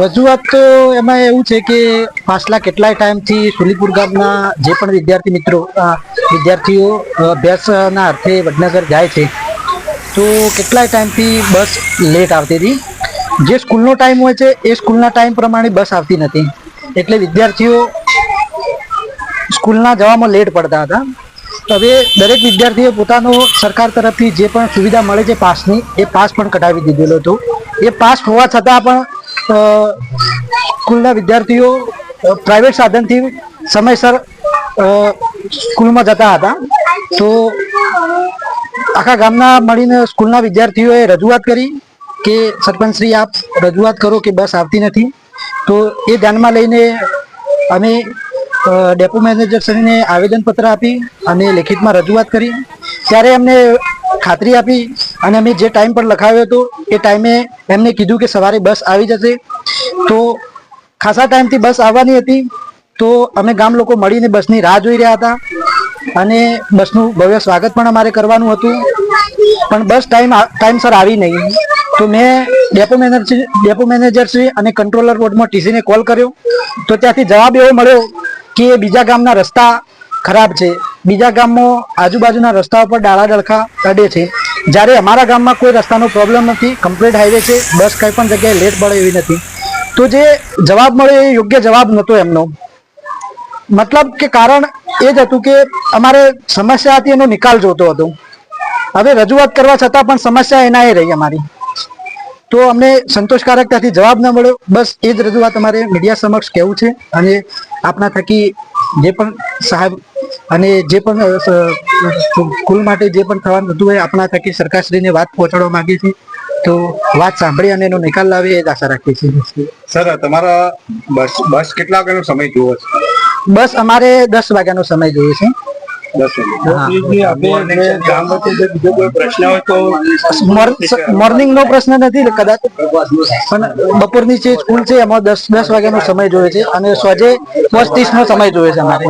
રજૂઆત તો એમાં એવું છે કે પાછલા કેટલાય ટાઈમથી સુલીપુર ગામના જે પણ વિદ્યાર્થી મિત્રો વિદ્યાર્થીઓ અભ્યાસના અર્થે વડનગર જાય છે, તો કેટલાય ટાઈમથી બસ લેટ આવતી હતી. જે સ્કૂલનો ટાઈમ હોય છે, એ સ્કૂલના ટાઈમ પ્રમાણે બસ આવતી નથી. એટલે વિદ્યાર્થીઓ સ્કૂલના જવામાં લેટ પડતા હતા. હવે દરેક વિદ્યાર્થીએ પોતાનો સરકાર તરફથી જે પણ સુવિધા મળે છે પાસની, એ પાસ પણ કઢાવી દીધેલો હતો. એ પાસ હોવા છતાં પણ સ્કૂલના વિદ્યાર્થીઓ પ્રાઇવેટ સાધનથી સમયસર સ્કૂલમાં જતા હતા. તો આખા ગામના મળીને સ્કૂલના વિદ્યાર્થીઓએ રજૂઆત કરી કે, સરપંચશ્રી, આપ રજૂઆત કરો કે બસ આવતી નથી. તો એ ધ્યાનમાં લઈને અમે અ, મેનેજર શ્રીને આવેદનપત્ર આપી અને લેખિતમાં રજૂઆત કરી. ત્યારે એમને ખાતરી આપી અને અમે જે ટાઈમ પર લખાવ્યો હતો એ ટાઈમે એમને કીધું કે સવારે બસ આવી જશે. તો ખાસા ટાઈમથી બસ આવવાની હતી. તો અમે ગામ લોકો મળીને બસની રાહ જોઈ રહ્યા હતા અને બસનું ભવ્ય સ્વાગત પણ અમારે કરવાનું હતું. પણ બસ ટાઈમ ટાઈમસર આવી નહીં. તો મેં ડેપો મેનેજર ડેપો મેનેજરશ્રી અને કંટ્રોલર બોર્ડમાં ટીસીને કોલ કર્યો. તો ત્યાંથી જવાબ એવો મળ્યો કે બીજા ગામના રસ્તા ખરાબ છે. બીજા ગામમાં આજુબાજુના રસ્તાઓ પર ડાળા ડળખા અડે છે. જ્યારે અમારા ગામમાં કોઈ રસ્તાનો પ્રોબ્લેમ નથી કમ્પ્લીટ હાઈવે છે, બસ કંઈ પણ જગ્યાએ લેટ પડે એવી નથી. તો જે જવાબ મળ્યો એ યોગ્ય જવાબ નહોતો એમનો. મતલબ કે કારણ એ જ હતું કે અમારે સમસ્યા હતી એનો નિકાલ જોતો હતો. હવે રજૂઆત કરવા છતાં પણ સમસ્યા એના એ રહી અમારી. તો અમને સંતોષકારકતાથી જવાબ ન મળ્યો. બસ એ જ રજૂઆત અમારે મીડિયા સમક્ષ કહેવું છે અને આપના થકી જે પણ સાહેબ અને જે પણ સ્કૂલ માટે જે પણ થવાનું હતું એ આપણા થકી સરકારશ્રીને વાત પહોંચાડવા માંગીએ છીએ. તો વાત સાંભળી અને એનો નિકાલ લાવે એ જ આશા રાખીએ છીએ. સર તમારા બસ બસ કેટલા વાગ્યાનો સમય જોવો છે? બસ અમારે દસ વાગ્યાનો સમય જોઈએ છે. મોર્નિંગ નો પ્રશ્ન નથી કદાચ પણ બપોરની જે સ્કૂલ છે એમાં દસ દસ વાગ્યાનો સમય જોઈએ છે અને સોજે ત્રીસ નો સમય જોઈએ છે અમારે.